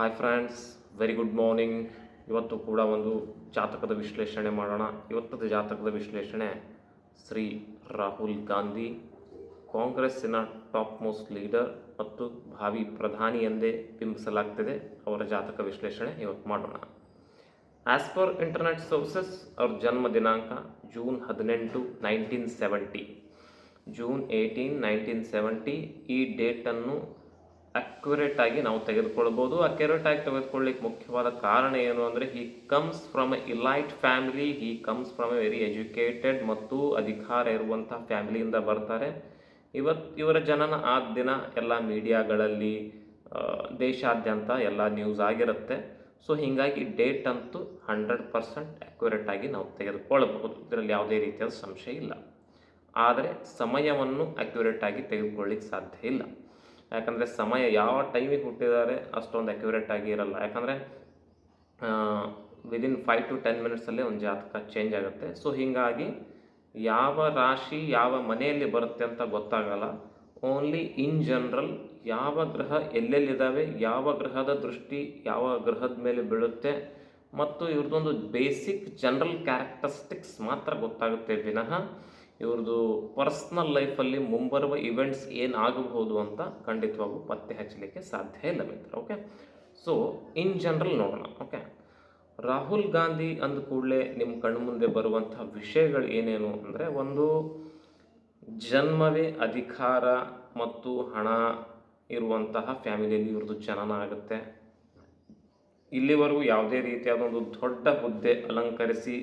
Hi friends very good morning ಇವತ್ತು ಕೂಡ ಒಂದು ಜಾತಕದ ವಿಶ್ಲೇಷಣೆ ಮಾಡೋಣ. ಇವತ್ತದ ಜಾತಕದ ವಿಶ್ಲೇಷಣೆ ಶ್ರೀ ರಾಹುಲ್ ಗಾಂಧಿ, ಕಾಂಗ್ರೆಸ್ಸಿನ ಟಾಪ್ ಮೋಸ್ಟ್ ಲೀಡರ್ ಮತ್ತು ಭಾವಿ ಪ್ರಧಾನಿ ಎಂದೇ ಬಿಂಬಿಸಲಾಗ್ತಿದೆ. ಅವರ ಜಾತಕ ವಿಶ್ಲೇಷಣೆ ಇವತ್ತು ಮಾಡೋಣ. ಆ್ಯಸ್ ಪರ್ ಇಂಟರ್ನೆಟ್ ಸೋರ್ಸಸ್ ಅವ್ರ ಜನ್ಮ ದಿನಾಂಕ ಜೂನ್ ಹದಿನೆಂಟು nineteen seventy June eighteen nineteen seventy ಈ ಡೇಟನ್ನು ಅಕ್ಯುರೇಟ್ ಆಗಿ ನಾವು ತೆಗೆದುಕೊಳ್ಬೋದು. ಅಕ್ಯುರೇಟ್ ಆಗಿ ತೆಗೆದುಕೊಳ್ಳಿಕ್ಕೆ ಮುಖ್ಯವಾದ ಕಾರಣ ಏನು ಅಂದರೆ he comes from a elite family he comes from a very educated ಮತ್ತು ಅಧಿಕಾರ ಇರುವಂತಹ ಫ್ಯಾಮಿಲಿಯಿಂದ ಬರ್ತಾರೆ. ಇವತ್ತು ಇವರ ಜನನ ಆ ದಿನ ಎಲ್ಲ ಮೀಡಿಯಾಗಳಲ್ಲಿ ದೇಶಾದ್ಯಂತ ಎಲ್ಲ ನ್ಯೂಸ್ ಆಗಿರುತ್ತೆ. ಸೊ ಹೀಗಾಗಿ ಡೇಟ್ ಅಂತೂ ಹಂಡ್ರೆಡ್ ಪರ್ಸೆಂಟ್ ಅಕ್ಯುರೇಟ್ ಆಗಿ ನಾವು ತೆಗೆದುಕೊಳ್ಳಬಹುದು. ಇದರಲ್ಲಿ ಯಾವುದೇ ರೀತಿಯಾದ ಸಂಶಯ ಇಲ್ಲ. ಆದರೆ ಸಮಯವನ್ನು ಅಕ್ಯುರೇಟ್ ಆಗಿ ತೆಗೆದುಕೊಳ್ಳಿಕ್ಕೆ ಸಾಧ್ಯ ಇಲ್ಲ. ಯಾಕಂದರೆ ಸಮಯ ಯಾವ ಟೈಮಿಗೆ ಹುಟ್ಟಿದ್ದಾರೆ ಅಷ್ಟೊಂದು ಅಕ್ಯುರೇಟ್ ಆಗಿ ಇರಲ್ಲ. ಯಾಕಂದರೆ ವಿದಿನ್ ಫೈವ್ ಟು ಟೆನ್ ಮಿನಿಟ್ಸಲ್ಲೇ ಒಂದು ಜಾತಕ ಚೇಂಜ್ ಆಗುತ್ತೆ. ಸೊ ಹೀಗಾಗಿ ಯಾವ ರಾಶಿ ಯಾವ ಮನೆಯಲ್ಲಿ ಬರುತ್ತೆ ಅಂತ ಗೊತ್ತಾಗಲ್ಲ. ಓನ್ಲಿ ಇನ್ ಜನರಲ್ ಯಾವ ಗ್ರಹ ಎಲ್ಲೆಲ್ಲಿದ್ದಾವೆ, ಯಾವ ಗ್ರಹದ ದೃಷ್ಟಿ ಯಾವ ಗ್ರಹದ ಮೇಲೆ ಬೀಳುತ್ತೆ ಮತ್ತು ಇವ್ರದ್ದೊಂದು ಬೇಸಿಕ್ ಜನರಲ್ ಕ್ಯಾರೆಕ್ಟರಿಸ್ಟಿಕ್ಸ್ ಮಾತ್ರ ಗೊತ್ತಾಗುತ್ತೆ ವಿನಃ. ಇವ್ರದ್ದು ಪರ್ಸ್ನಲ್ ಲೈಫಲ್ಲಿ ಮುಂಬರುವ ಇವೆಂಟ್ಸ್ ಏನಾಗಬಹುದು ಅಂತ ಖಂಡಿತವಾಗೂ ಪತ್ತೆ ಹಚ್ಚಲಿಕ್ಕೆ ಸಾಧ್ಯ ಇಲ್ಲ ಮಿತ್ರ ಓಕೆ ಸೊ ಇನ್ ಜನರಲ್ ನೋಡೋಣ ಓಕೆ ರಾಹುಲ್ ಗಾಂಧಿ ಅಂದ ಕೂಡಲೇ ನಿಮ್ಮ ಕಣ್ಣು ಮುಂದೆ ಬರುವಂಥ ವಿಷಯಗಳು ಏನೇನು ಅಂದರೆ ಒಂದು ಜನ್ಮವೇ ಅಧಿಕಾರ ಮತ್ತು ಹಣ ಇರುವಂತಹ ಫ್ಯಾಮಿಲಿಯಲ್ಲಿ ಇವ್ರದ್ದು ಜನನ ಆಗುತ್ತೆ. ಇಲ್ಲಿವರೆಗೂ ಯಾವುದೇ ರೀತಿಯಾದ ಒಂದು ದೊಡ್ಡ ಹುದ್ದೆ ಅಲಂಕರಿಸಿ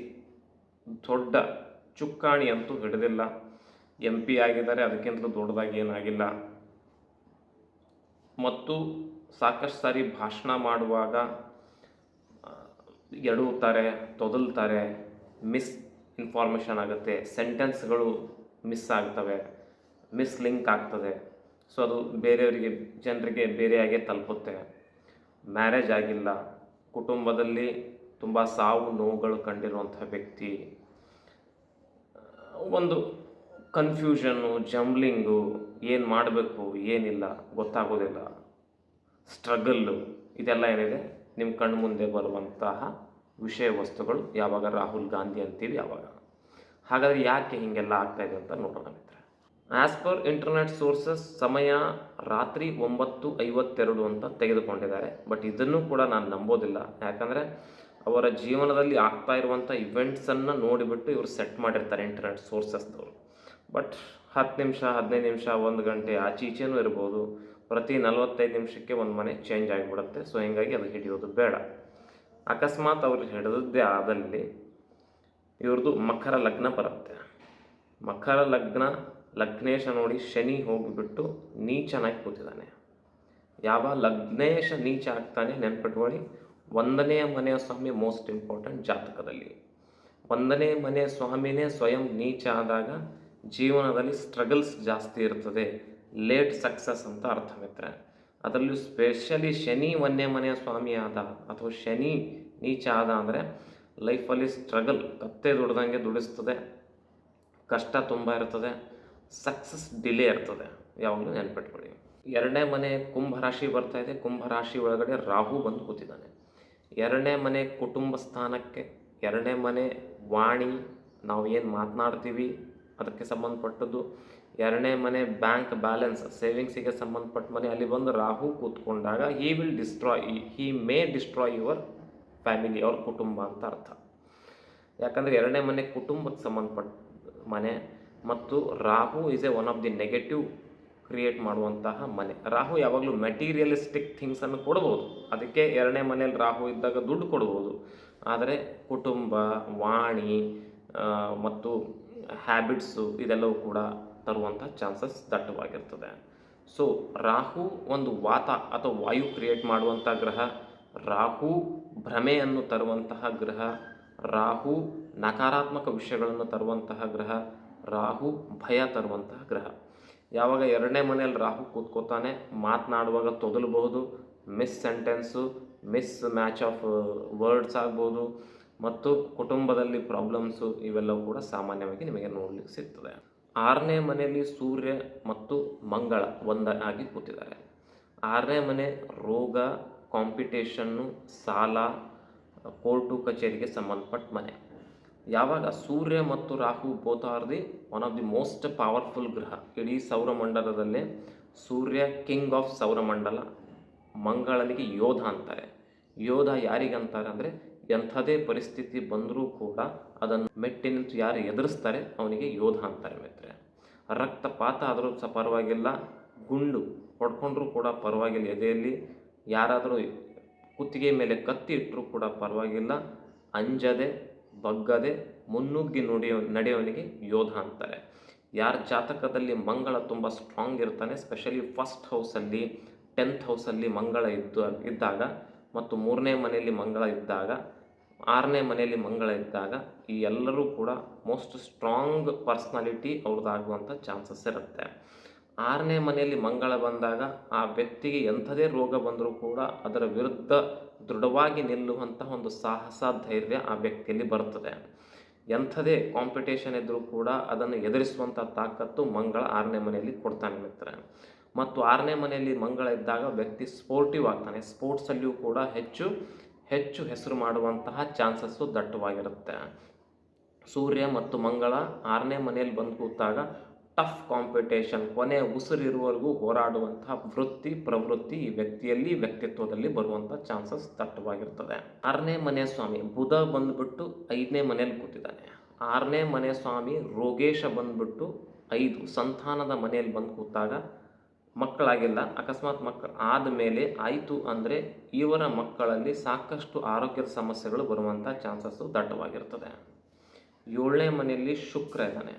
ದೊಡ್ಡ ಚುಕ್ಕಾಣಿ ಅಂತೂ ಹಿಡಿದಿಲ್ಲ. ಎಂ ಪಿ ಆಗಿದ್ದಾರೆ, ಅದಕ್ಕಿಂತಲೂ ದೊಡ್ಡದಾಗಿ ಏನಾಗಿಲ್ಲ. ಮತ್ತು ಸಾಕಷ್ಟು ಸಾರಿ ಭಾಷಣ ಮಾಡುವಾಗ ಎಡುತ್ತಾರೆ ತೊದಲ್ತಾರೆ, ಮಿಸ್ ಇನ್ಫಾರ್ಮೇಷನ್ ಆಗುತ್ತೆ, ಸೆಂಟೆನ್ಸ್ಗಳು ಮಿಸ್ ಆಗ್ತವೆ, ಮಿಸ್ ಲಿಂಕ್ ಆಗ್ತದೆ. ಸೊ ಅದು ಬೇರೆಯವರಿಗೆ, ಜನರಿಗೆ ಬೇರೆಯಾಗೇ ತಲುಪುತ್ತೆ. ಮ್ಯಾರೇಜ್ ಆಗಿಲ್ಲ. ಕುಟುಂಬದಲ್ಲಿ ತುಂಬ ಸಾವು ನೋವುಗಳು ಕಂಡಿರುವಂಥ ವ್ಯಕ್ತಿ ಒಂದು ಕನ್ಫ್ಯೂಷನ್ನು ಜಂಬ್ಲಿಂಗು ಏನು ಮಾಡಬೇಕು, ಏನಿಲ್ಲ, ಗೊತ್ತಾಗೋದಿಲ್ಲ. ಸ್ಟ್ರಗಲ್ಲು ಇದೆಲ್ಲ ಏನಿದೆ? ನಿಮ್ಮ ಕಣ್ಣು ಮುಂದೆ ಬರುವಂತಹ ವಿಷಯ ವಸ್ತುಗಳು, ಯಾವಾಗ ರಾಹುಲ್ ಗಾಂಧಿ ಅಂತೀವಿ, ಯಾವಾಗ. ಹಾಗಾದರೆ ಯಾಕೆ ಹೀಗೆಲ್ಲ ಆಗ್ತಾಯಿದೆ ಅಂತ ನೋಡೋಣ ಮಿತ್ರ ಆ್ಯಸ್ ಪರ್ ಇಂಟರ್ನೆಟ್ ಸೋರ್ಸಸ್ ಸಮಯ ರಾತ್ರಿ ಒಂಬತ್ತು ಐವತ್ತೆರಡು ಅಂತ ತೆಗೆದುಕೊಂಡಿದ್ದಾರೆ. ಬಟ್ ಇದನ್ನು ಕೂಡ ನಾನು ನಂಬೋದಿಲ್ಲ. ಯಾಕಂದರೆ ಅವರ ಜೀವನದಲ್ಲಿ ಆಗ್ತಾ ಇರುವಂಥ ಇವೆಂಟ್ಸನ್ನು ನೋಡಿಬಿಟ್ಟು ಇವರು ಸೆಟ್ ಮಾಡಿರ್ತಾರೆ ಇಂಟರ್ನೆಟ್ ಸೋರ್ಸಸ್ದವರು ಬಟ್ ಹತ್ತು ನಿಮಿಷ, ಹದಿನೈದು ನಿಮಿಷ, ಒಂದು ಗಂಟೆ ಆಚೆ ಈಚೆನೂ ಇರ್ಬೋದು. ಪ್ರತಿ ನಲವತ್ತೈದು ನಿಮಿಷಕ್ಕೆ ಒಂದು ಮನೆ ಚೇಂಜ್ ಆಗಿಬಿಡುತ್ತೆ. ಸೊ ಹೀಗಾಗಿ ಅದು ಹಿಡಿಯೋದು ಬೇಡ. ಅಕಸ್ಮಾತ್ ಅವ್ರು ಹಿಡಿದದ್ದೇ ಆದಲ್ಲಿ ಇವ್ರದ್ದು ಮಕರ ಲಗ್ನ ಬರುತ್ತೆ. ಮಕರ ಲಗ್ನ, ಲಗ್ನೇಶ ನೋಡಿ ಶನಿ ಹೋಗಿಬಿಟ್ಟು ನೀಚನಾಗಿ ಕೂತಿದ್ದಾನೆ. ಯಾವ ಲಗ್ನೇಶ ನೀಚ ಆಗ್ತಾನೆ ನೆನ್ಪಿಟ್ಕೊಳ್ಳಿ. ಒಂದನೇ ಮನೆಯ ಸ್ವಾಮಿ ಮೋಸ್ಟ್ ಇಂಪಾರ್ಟೆಂಟ್ ಜಾತಕದಲ್ಲಿ. ಒಂದನೇ ಮನೆಯ ಸ್ವಾಮಿನೇ ಸ್ವಯಂ ನೀಚ ಆದಾಗ ಜೀವನದಲ್ಲಿ ಸ್ಟ್ರಗಲ್ಸ್ ಜಾಸ್ತಿ ಇರ್ತದೆ. ಲೇಟ್ ಸಕ್ಸಸ್ ಅಂತ ಅರ್ಥ ಮಿತ್ರ ಅದರಲ್ಲೂ ಸ್ಪೆಷಲಿ ಶನಿ ಒಂದನೇ ಮನೆಯ ಸ್ವಾಮಿ ಆದ ಅಥವಾ ಶನಿ ನೀಚ ಆದ ಅಂದರೆ ಲೈಫಲ್ಲಿ ಸ್ಟ್ರಗಲ್ ಕತ್ತೆ ದುಡ್ದಂಗೆ ದುಡಿಸ್ತದೆ. ಕಷ್ಟ ತುಂಬ ಇರ್ತದೆ. ಸಕ್ಸಸ್ ಡಿಲೇ ಇರ್ತದೆ. ಯಾವಾಗಲೂ ನೆನ್ಪಿಟ್ಕೊಳ್ಳಿ. ಎರಡನೇ ಮನೆ ಕುಂಭ ರಾಶಿ ಬರ್ತಾ ಇದೆ. ಕುಂಭ ರಾಶಿ ಒಳಗಡೆ ರಾಹು ಬಂದು ಕೂತಿದ್ದಾನೆ. ಎರಡನೇ ಮನೆ ಕುಟುಂಬ ಸ್ಥಾನಕ್ಕೆ, ಎರಡನೇ ಮನೆ ವಾಣಿ, ನಾವು ಏನು ಮಾತನಾಡ್ತೀವಿ ಅದಕ್ಕೆ ಸಂಬಂಧಪಟ್ಟದ್ದು. ಎರಡನೇ ಮನೆ ಬ್ಯಾಂಕ್ ಬ್ಯಾಲೆನ್ಸ್, ಸೇವಿಂಗ್ಸಿಗೆ ಸಂಬಂಧಪಟ್ಟ ಮನೆ. ಅಲ್ಲಿ ಬಂದು Rahu ಕೂತ್ಕೊಂಡಾಗ he will destroy he may destroy your family ಅವ್ರ ಕುಟುಂಬ ಅಂತ ಅರ್ಥ. ಯಾಕಂದರೆ ಎರಡನೇ ಮನೆ ಕುಟುಂಬಕ್ಕೆ ಸಂಬಂಧಪಟ್ಟ ಮನೆ. ಮತ್ತು Rahu is a one of the negative create ಮಾಡುವಂತಹ ಮನೆ. ರಾಹು ಯಾವಾಗಲೂ ಮೆಟೀರಿಯಲಿಸ್ಟಿಕ್ ಥಿಂಗ್ಸನ್ನು ಕೊಡ್ಬೋದು. ಅದಕ್ಕೆ ಎರಡನೇ ಮನೆಯಲ್ಲಿ ರಾಹು ಇದ್ದಾಗ ದುಡ್ಡು ಕೊಡ್ಬೋದು. ಆದರೆ ಕುಟುಂಬ, ವಾಣಿ ಮತ್ತು ಹ್ಯಾಬಿಟ್ಸು ಇದೆಲ್ಲವೂ ಕೂಡ ತರುವಂಥ ಚಾನ್ಸಸ್ ದಟ್ಟವಾಗಿರ್ತದೆ. ಸೊ ರಾಹು ಒಂದು ವಾತ ಅಥವಾ ವಾಯು ಕ್ರಿಯೇಟ್ ಮಾಡುವಂಥ ಗ್ರಹ, ರಾಹು ಭ್ರಮೆಯನ್ನು ತರುವಂತಹ ಗ್ರಹ, ರಾಹು ನಕಾರಾತ್ಮಕ ವಿಷಯಗಳನ್ನು ತರುವಂತಹ ಗ್ರಹ, ರಾಹು ಭಯ ತರುವಂತಹ ಗ್ರಹ. ಯಾವಾಗ ಎರಡನೇ ಮನೆಯಲ್ಲಿ ರಾಹು ಕೂತ್ಕೋತಾನೆ, ಮಾತನಾಡುವಾಗ ತೊದಲಬಹುದು miss sentence mismatch of words ಆಗ್ಬೋದು, ಮತ್ತು ಕುಟುಂಬದಲ್ಲಿ ಪ್ರಾಬ್ಲಮ್ಸು ಇವೆಲ್ಲವೂ ಕೂಡ ಸಾಮಾನ್ಯವಾಗಿ ನಿಮಗೆ ನೋಡಲಿಕ್ಕೆ ಸಿಗ್ತದೆ. ಆರನೇ ಮನೆಯಲ್ಲಿ ಸೂರ್ಯ ಮತ್ತು ಮಂಗಳ ಒಂದಾಗಿ ಕೂತಿದ್ದಾರೆ. ಆರನೇ ಮನೆ ರೋಗ ಕಾಂಪಿಟೇಷನ್ನು ಸಾಲ ಕೋರ್ಟು ಕಚೇರಿಗೆ ಸಂಬಂಧಪಟ್ಟ ಮನೆ. ಯಾವಾಗ ಸೂರ್ಯ ಮತ್ತು Rahu both are the one of the most powerful ಗ್ರಹ. ಇಡೀ ಸೌರಮಂಡಲದಲ್ಲೇ ಸೂರ್ಯ ಕಿಂಗ್ ಆಫ್ ಸೌರಮಂಡಲ, ಮಂಗಳನಿಗೆ ಯೋಧ ಅಂತಾರೆ. ಯೋಧ ಯಾರಿಗಂತಾರೆ ಅಂದರೆ ಎಂಥದೇ ಪರಿಸ್ಥಿತಿ ಬಂದರೂ ಕೂಡ ಅದನ್ನು ಮೆಟ್ಟಿ ನಿಂತು ಯಾರು ಎದುರಿಸ್ತಾರೆ ಅವನಿಗೆ ಯೋಧ ಅಂತಾರೆ ಮಿತ್ರೆ ರಕ್ತಪಾತ ಆದರೂ ಸಹ ಪರವಾಗಿಲ್ಲ, ಗುಂಡು ಹೊಡ್ಕೊಂಡ್ರೂ ಕೂಡ ಪರವಾಗಿಲ್ಲ, ಎದೆಯಲ್ಲಿ ಯಾರಾದರೂ ಕುತ್ತಿಗೆ ಮೇಲೆ ಕತ್ತಿ ಇಟ್ಟರೂ ಕೂಡ ಪರವಾಗಿಲ್ಲ, ಅಂಜದೆ ಬಗ್ಗದೆ ಮುನ್ನುಗ್ಗಿ ನುಡಿಯೋ, ನಡೆಯೋನಿಗೆ ಯೋಧ ಅಂತಾರೆ. ಯಾರ ಜಾತಕದಲ್ಲಿ ಮಂಗಳ ತುಂಬ ಸ್ಟ್ರಾಂಗ್ ಇರ್ತಾನೆ ಸ್ಪೆಷಲಿ ಫಸ್ಟ್ ಹೌಸಲ್ಲಿ ಟೆಂತ್ ಹೌಸಲ್ಲಿ ಮಂಗಳ ಇದ್ದು, ಇದ್ದಾಗ ಮತ್ತು ಮೂರನೇ ಮನೆಯಲ್ಲಿ ಮಂಗಳ ಇದ್ದಾಗ, ಆರನೇ ಮನೆಯಲ್ಲಿ ಮಂಗಳ ಇದ್ದಾಗ ಈ ಎಲ್ಲರೂ ಕೂಡ ಮೋಸ್ಟ್ ಸ್ಟ್ರಾಂಗ್ ಪರ್ಸ್ನಾಲಿಟಿ ಅವ್ರದ್ದಾಗುವಂಥ ಚಾನ್ಸಸ್ ಇರುತ್ತೆ. ಆರನೇ ಮನೆಯಲ್ಲಿ ಮಂಗಳ ಬಂದಾಗ ಆ ವ್ಯಕ್ತಿಗೆ ಎಂಥದೇ ರೋಗ ಬಂದರೂ ಕೂಡ ಅದರ ವಿರುದ್ಧ ದೃಢವಾಗಿ ನಿಲ್ಲುವಂತಹ ಒಂದು ಸಾಹಸ, ಧೈರ್ಯ ಆ ವ್ಯಕ್ತಿಯಲ್ಲಿ ಬರ್ತದೆ ಎಂಥದೇ ಕಾಂಪಿಟೇಷನ್ ಇದ್ದರೂ ಕೂಡ ಅದನ್ನು ಎದುರಿಸುವಂಥ ತಾಕತ್ತು ಮಂಗಳ ಆರನೇ ಮನೆಯಲ್ಲಿ ಕೊಡ್ತಾನೆ ಮಿತ್ರ ಮತ್ತು ಆರನೇ ಮನೆಯಲ್ಲಿ ಮಂಗಳ ಇದ್ದಾಗ ವ್ಯಕ್ತಿ ಸ್ಪೋರ್ಟಿವ್ ಆಗ್ತಾನೆ. ಸ್ಪೋರ್ಟ್ಸಲ್ಲಿಯೂ ಕೂಡ ಹೆಚ್ಚು ಹೆಚ್ಚು ಹೆಸರು ಮಾಡುವಂತಹ ಚಾನ್ಸಸ್ಸು ದಟ್ಟವಾಗಿರುತ್ತೆ. ಸೂರ್ಯ ಮತ್ತು ಮಂಗಳ ಆರನೇ ಮನೆಯಲ್ಲಿ ಬಂದು ಕೂತಾಗ ಟಫ್ ಕಾಂಪಿಟೇಷನ್ ಕೊನೆ ಉಸಿರಿರುವವರೆಗೂ ಹೋರಾಡುವಂತಹ ವೃತ್ತಿ, ಪ್ರವೃತ್ತಿ ವ್ಯಕ್ತಿಯಲ್ಲಿ, ವ್ಯಕ್ತಿತ್ವದಲ್ಲಿ ಬರುವಂಥ ಚಾನ್ಸಸ್ ದಟ್ಟವಾಗಿರ್ತದೆ. ಆರನೇ ಮನೆ ಸ್ವಾಮಿ ಬುಧ ಬಂದ್ಬಿಟ್ಟು ಐದನೇ ಮನೆಯಲ್ಲಿ ಕೂತಿದ್ದಾನೆ. ಆರನೇ ಮನೆ ಸ್ವಾಮಿ ರೋಗೇಶ ಬಂದ್ಬಿಟ್ಟು ಐದು, ಸಂತಾನದ ಮನೆಯಲ್ಲಿ ಬಂದು ಕೂತಾಗ ಮಕ್ಕಳಾಗಿಲ್ಲ. ಅಕಸ್ಮಾತ್ ಮಕ್ಕಳು ಆದಮೇಲೆ ಆಯಿತು ಅಂದರೆ ಇವರ ಮಕ್ಕಳಲ್ಲಿ ಸಾಕಷ್ಟು ಆರೋಗ್ಯದ ಸಮಸ್ಯೆಗಳು ಬರುವಂಥ ಚಾನ್ಸಸ್ಸು ದಟ್ಟವಾಗಿರ್ತದೆ. ಏಳನೇ ಮನೆಯಲ್ಲಿ ಶುಕ್ರ ಇದ್ದಾನೆ.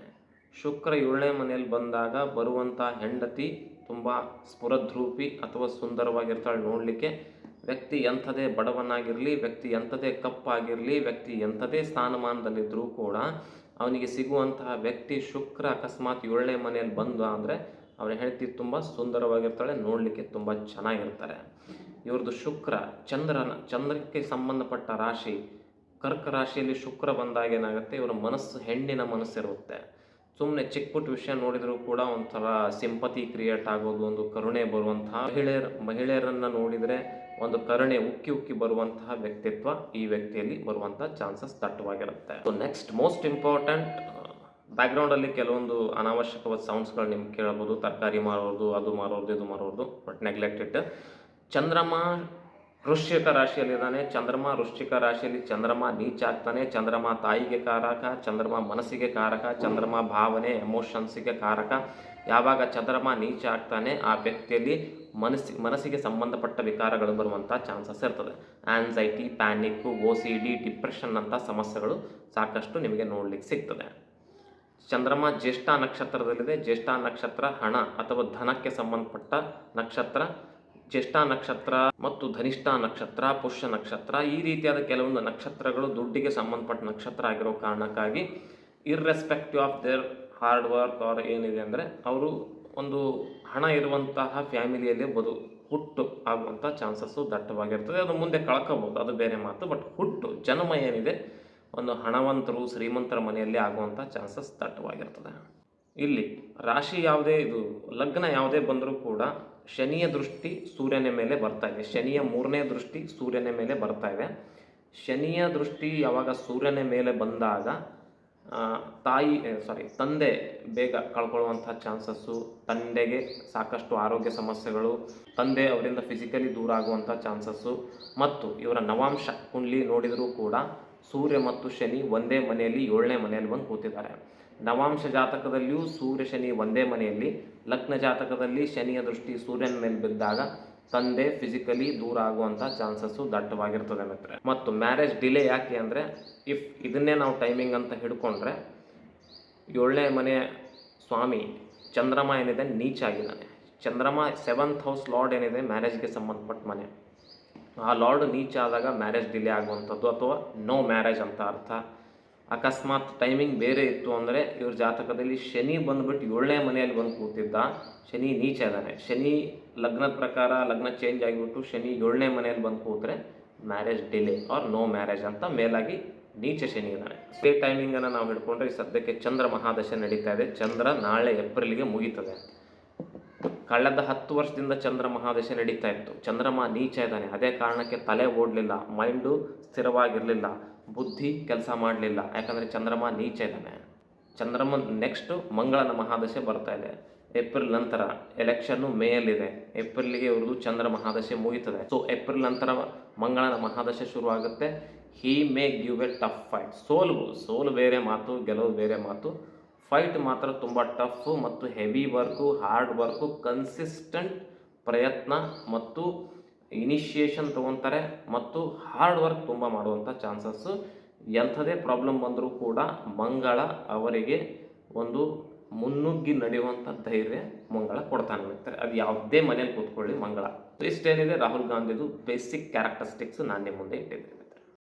ಶುಕ್ರ ಏಳನೇ ಮನೆಯಲ್ಲಿ ಬಂದಾಗ ಬರುವಂಥ ಹೆಂಡತಿ ತುಂಬ ಸ್ಫುರದ್ರೂಪಿ ಅಥವಾ ಸುಂದರವಾಗಿರ್ತಾಳೆ ನೋಡಲಿಕ್ಕೆ. ವ್ಯಕ್ತಿ ಎಂಥದೇ ಬಡವನಾಗಿರಲಿ, ವ್ಯಕ್ತಿ ಎಂಥದೇ ಕಪ್ಪಾಗಿರಲಿ, ವ್ಯಕ್ತಿ ಎಂಥದೇ ಸ್ಥಾನಮಾನದಲ್ಲಿದ್ದರೂ ಕೂಡ ಅವನಿಗೆ ಸಿಗುವಂತಹ ವ್ಯಕ್ತಿ ಶುಕ್ರ ಅಕಸ್ಮಾತ್ ಏಳನೇ ಮನೆಯಲ್ಲಿ ಬಂದ ಅಂದರೆ ಅವನ ಹೆಂಡತಿ ತುಂಬ ಸುಂದರವಾಗಿರ್ತಾಳೆ, ನೋಡಲಿಕ್ಕೆ ತುಂಬ ಚೆನ್ನಾಗಿರ್ತಾರೆ. ಇವ್ರದ್ದು ಶುಕ್ರ ಚಂದ್ರನ, ಚಂದ್ರಕ್ಕೆ ಸಂಬಂಧಪಟ್ಟ ರಾಶಿ, ಕರ್ಕ ರಾಶಿಯಲ್ಲಿ ಶುಕ್ರ ಬಂದಾಗ ಏನಾಗುತ್ತೆ, ಇವರ ಮನಸ್ಸು ಹೆಣ್ಣಿನ ಮನಸ್ಸಿರುತ್ತೆ. ಸುಮ್ಮನೆ ಚಿಕ್ಕ ಪುಟ್ಟ ವಿಷಯ ನೋಡಿದರೂ ಕೂಡ ಒಂಥರ ಸಿಂಪತಿ ಕ್ರಿಯೇಟ್ ಆಗೋದು, ಒಂದು ಕರುಣೆ ಬರುವಂತಹ ಮಹಿಳೆಯರ, ಮಹಿಳೆಯರನ್ನು ನೋಡಿದರೆ ಒಂದು ಕರುಣೆ ಉಕ್ಕಿ ಉಕ್ಕಿ ಬರುವಂತಹ ವ್ಯಕ್ತಿತ್ವ ಈ ವ್ಯಕ್ತಿಯಲ್ಲಿ ಬರುವಂತಹ ಚಾನ್ಸಸ್ ದಟ್ಟವಾಗಿರುತ್ತೆ. ಸೊ ನೆಕ್ಸ್ಟ್ ಮೋಸ್ಟ್ ಇಂಪಾರ್ಟೆಂಟ್ ಬ್ಯಾಕ್ಗ್ರೌಂಡಲ್ಲಿ ಕೆಲವೊಂದು ಅನಾವಶ್ಯಕವಾದ ಸೌಂಡ್ಸ್ಗಳು ನಿಮ್ಗೆ ಕೇಳಬಹುದು ತರಕಾರಿ ಮಾರೋದು, ಅದು ಮಾರೋದು, ಇದು ಮಾರೋದು ಬಟ್ ನೆಗ್ಲೆಕ್ಟೆಡ್ ಚಂದ್ರಮ ವೃಶ್ಚಿಕ ರಾಶಿಯಲ್ಲಿದ್ದಾನೆ, ಚಂದ್ರಮ ವೃಶ್ಚಿಕ ರಾಶಿಯಲ್ಲಿ ಚಂದ್ರಮ ನೀಚ ಆಗ್ತಾನೆ, ಚಂದ್ರಮ ತಾಯಿಗೆ ಕಾರಕ, ಚಂದ್ರಮ ಮನಸ್ಸಿಗೆ ಕಾರಕ, ಚಂದ್ರಮ ಭಾವನೆ ಎಮೋಷನ್ಸಿಗೆ ಕಾರಕ. ಯಾವಾಗ ಚಂದ್ರಮ ನೀಚ ಆಗ್ತಾನೆ, ಆ ವ್ಯಕ್ತಿಯಲ್ಲಿ ಮನಸ್ಸಿ, ಮನಸ್ಸಿಗೆ ಸಂಬಂಧಪಟ್ಟ ವಿಕಾರಗಳು ಬರುವಂಥ ಚಾನ್ಸಸ್ ಇರ್ತದೆ. Anxiety panic O C D depression ಅಂತ ಸಮಸ್ಯೆಗಳು ಸಾಕಷ್ಟು ನಿಮಗೆ ನೋಡಲಿಕ್ಕೆ ಸಿಗ್ತದೆ. ಚಂದ್ರಮ ಜ್ಯೇಷ್ಠ ನಕ್ಷತ್ರದಲ್ಲಿದೆ. ಜ್ಯೇಷ್ಠ ನಕ್ಷತ್ರ ಹಣ ಅಥವಾ ಧನಕ್ಕೆ ಸಂಬಂಧಪಟ್ಟ ನಕ್ಷತ್ರ. ಜ್ಯೇಷ್ಠ ನಕ್ಷತ್ರ ಮತ್ತು ಧನಿಷ್ಠ ನಕ್ಷತ್ರ, ಪುಷ್ಯ ನಕ್ಷತ್ರ ಈ ರೀತಿಯಾದ ಕೆಲವೊಂದು ನಕ್ಷತ್ರಗಳು ದುಡ್ಡಿಗೆ ಸಂಬಂಧಪಟ್ಟ ನಕ್ಷತ್ರ ಆಗಿರೋ ಕಾರಣಕ್ಕಾಗಿ irrespective of their hard work ಅವ್ರ ಏನಿದೆ ಅಂದರೆ ಅವರು ಒಂದು ಹಣ ಇರುವಂತಹ ಫ್ಯಾಮಿಲಿಯಲ್ಲಿ ಬದು ಹುಟ್ಟು ಆಗುವಂಥ ಚಾನ್ಸಸ್ಸು ದಟ್ಟವಾಗಿರ್ತದೆ. ಅದು ಮುಂದೆ ಕಳ್ಕೋಬೋದು, ಅದು ಬೇರೆ ಮಾತು. ಬಟ್ ಹುಟ್ಟು, ಜನ್ಮ ಏನಿದೆ, ಒಂದು ಹಣವಂತರು, ಶ್ರೀಮಂತರ ಮನೆಯಲ್ಲಿ ಆಗುವಂಥ ಚಾನ್ಸಸ್ ದಟ್ಟವಾಗಿರ್ತದೆ. ಇಲ್ಲಿ ರಾಶಿ ಯಾವುದೇ ಇದು, ಲಗ್ನ ಯಾವುದೇ ಬಂದರೂ ಕೂಡ ಶನಿಯ ದೃಷ್ಟಿ ಸೂರ್ಯನ ಮೇಲೆ ಬರ್ತಾ ಇದೆ. ಶನಿಯ ಮೂರನೇ ದೃಷ್ಟಿ ಸೂರ್ಯನ ಮೇಲೆ ಬರ್ತಾ ಇದೆ. ಶನಿಯ ದೃಷ್ಟಿ ಯಾವಾಗ ಸೂರ್ಯನ ಮೇಲೆ ಬಂದಾಗ ತಾಯಿ ಸಾರಿ ತಂದೆ ಬೇಗ ಕಳ್ಕೊಳ್ಳುವಂಥ ಚಾನ್ಸಸ್ಸು, ತಂದೆಗೆ ಸಾಕಷ್ಟು ಆರೋಗ್ಯ ಸಮಸ್ಯೆಗಳು, ತಂದೆ ಅವರಿಂದ ಫಿಸಿಕಲಿ ದೂರ ಆಗುವಂಥ ಚಾನ್ಸಸ್ಸು, ಮತ್ತು ಇವರ ನವಾಂಶ ಕುಂಡ್ಲಿ ನೋಡಿದರೂ ಕೂಡ ಸೂರ್ಯ ಮತ್ತು ಶನಿ ಒಂದೇ ಮನೆಯಲ್ಲಿ ಏಳನೇ ಮನೆಯಲ್ಲಿ ಬಂದು ಕೂತಿದ್ದಾರೆ. ನವಾಂಶ ಜಾತಕದಲ್ಲಿಯೂ ಸೂರ್ಯ, ಶನಿ ಒಂದೇ ಮನೆಯಲ್ಲಿ. ಲಗ್ನ ಜಾತಕದಲ್ಲಿ ಶನಿಯ ದೃಷ್ಟಿ ಸೂರ್ಯನ ಮೇಲೆ ಬಿದ್ದಾಗ ತಂದೆ ಫಿಸಿಕಲಿ ದೂರ ಆಗುವಂಥ ಚಾನ್ಸಸ್ಸು ದಟ್ಟವಾಗಿರ್ತದೆ ಮಿತ್ರ ಮತ್ತು ಮ್ಯಾರೇಜ್ ಡಿಲೇ ಯಾಕೆ ಅಂದರೆ ಇಫ್ ಇದನ್ನೇ ನಾವು ಟೈಮಿಂಗ್ ಅಂತ ಹಿಡ್ಕೊಂಡ್ರೆ, ಏಳನೇ ಮನೆ ಸ್ವಾಮಿ ಚಂದ್ರಮ ಏನಿದೆ ನೀಚ ಆಗಿದ್ದಾನೆ ಚಂದ್ರಮ ಸೆವೆಂತ್ ಹೌಸ್ ಲಾರ್ಡ್ ಏನಿದೆ ಮ್ಯಾರೇಜ್ಗೆ ಸಂಬಂಧಪಟ್ಟ ಮನೆ. ಆ ಲಾರ್ಡ್ ನೀಚ ಆದಾಗ ಮ್ಯಾರೇಜ್ ಡಿಲೇ ಆಗುವಂಥದ್ದು ಅಥವಾ ನೋ ಮ್ಯಾರೇಜ್ ಅಂತ ಅರ್ಥ. ಅಕಸ್ಮಾತ್ ಟೈಮಿಂಗ್ ಬೇರೆ ಇತ್ತು ಅಂದರೆ ಇವ್ರ ಜಾತಕದಲ್ಲಿ ಶನಿ ಬಂದುಬಿಟ್ಟು ಏಳನೇ ಮನೆಯಲ್ಲಿ ಬಂದು ಕೂತಿದ್ದ. ಶನಿ ನೀಚ ಇದ್ದಾನೆ. ಶನಿ ಲಗ್ನದ ಪ್ರಕಾರ ಲಗ್ನ ಚೇಂಜ್ ಆಗಿಬಿಟ್ಟು ಶನಿ ಏಳನೇ ಮನೆಯಲ್ಲಿ ಬಂದು ಕೂತ್ರೆ marriage delay or no marriage ಅಂತ ಮೇಲಾಗಿ ನೀಚ ಶನಿ ಇದ್ದಾನೆ. ಸೇ ಟೈಮಿಂಗನ್ನು ನಾವು ಹಿಡ್ಕೊಂಡ್ರೆ ಸದ್ಯಕ್ಕೆ ಚಂದ್ರ ಮಹಾದಶೆ ನಡೀತಾ ಇದೆ. ಚಂದ್ರ ನಾಳೆ ಏಪ್ರಿಲ್ಗೆ ಮುಗೀತದೆ. ಕಳೆದ ಹತ್ತು ವರ್ಷದಿಂದ ಚಂದ್ರ ಮಹಾದಶೆ ನಡೀತಾ ಇತ್ತು. ಚಂದ್ರಮ ನೀಚ ಇದ್ದಾನೆ. ಅದೇ ಕಾರಣಕ್ಕೆ ತಲೆ ಓಡಲಿಲ್ಲ, ಮೈಂಡು ಸ್ಥಿರವಾಗಿರಲಿಲ್ಲ, ಬುದ್ಧಿ ಕೆಲಸ ಮಾಡಲಿಲ್ಲ. ಯಾಕಂದರೆ ಚಂದ್ರಮ ನೀಚ ಇದ್ದಾನೆ. ಚಂದ್ರಮ ನೆಕ್ಸ್ಟು ಮಂಗಳನ ಮಹಾದಶೆ ಬರ್ತಾ ಇದೆ. ಏಪ್ರಿಲ್ ನಂತರ ಎಲೆಕ್ಷನ್ನು ಮೇಯಲ್ಲಿದೆ. ಏಪ್ರಿಲ್ಗೆ ಇವ್ರದ್ದು ಚಂದ್ರ ಮಹಾದಶೆ ಮುಗೀತದೆ. ಸೊ ಏಪ್ರಿಲ್ ನಂತರ ಮಂಗಳನ ಮಹಾದಶೆ ಶುರುವಾಗುತ್ತೆ. He may give a tough fight. ಸೋಲು ಸೋಲು ಬೇರೆ ಮಾತು, ಗೆಲುವು ಬೇರೆ ಮಾತು. ಫೈಟ್ ಮಾತ್ರ ತುಂಬ ಟಫ್ ಮತ್ತು heavy work, hard work, consistent ಪ್ರಯತ್ನ ಮತ್ತು ಇನಿಷಿಯೇಷನ್ ತೊಗೊತಾರೆ ಮತ್ತು ಹಾರ್ಡ್ ವರ್ಕ್ ತುಂಬ ಮಾಡುವಂಥ ಚಾನ್ಸಸ್ಸು ಎಂಥದೇ ಪ್ರಾಬ್ಲಮ್ ಬಂದರೂ ಕೂಡ ಮಂಗಳ ಅವರಿಗೆ ಒಂದು ಮುನ್ನುಗ್ಗಿ ನಡೆಯುವಂಥ ಧೈರ್ಯ ಮಂಗಳ ಕೊಡ್ತಾನೆ ಇರ್ತಾರೆ ಅದು ಯಾವುದೇ ಮನೇಲಿ ಕೂತ್ಕೊಳ್ಳಿ ಮಂಗಳ. ಇಷ್ಟೇನಿದೆ ರಾಹುಲ್ ಗಾಂಧಿದು ಬೇಸಿಕ್ ಕ್ಯಾರೆಕ್ಟರಿಸ್ಟಿಕ್ಸ್ ನಾನೇ ಮುಂದೆ ಇಟ್ಟಿದ್ದೆ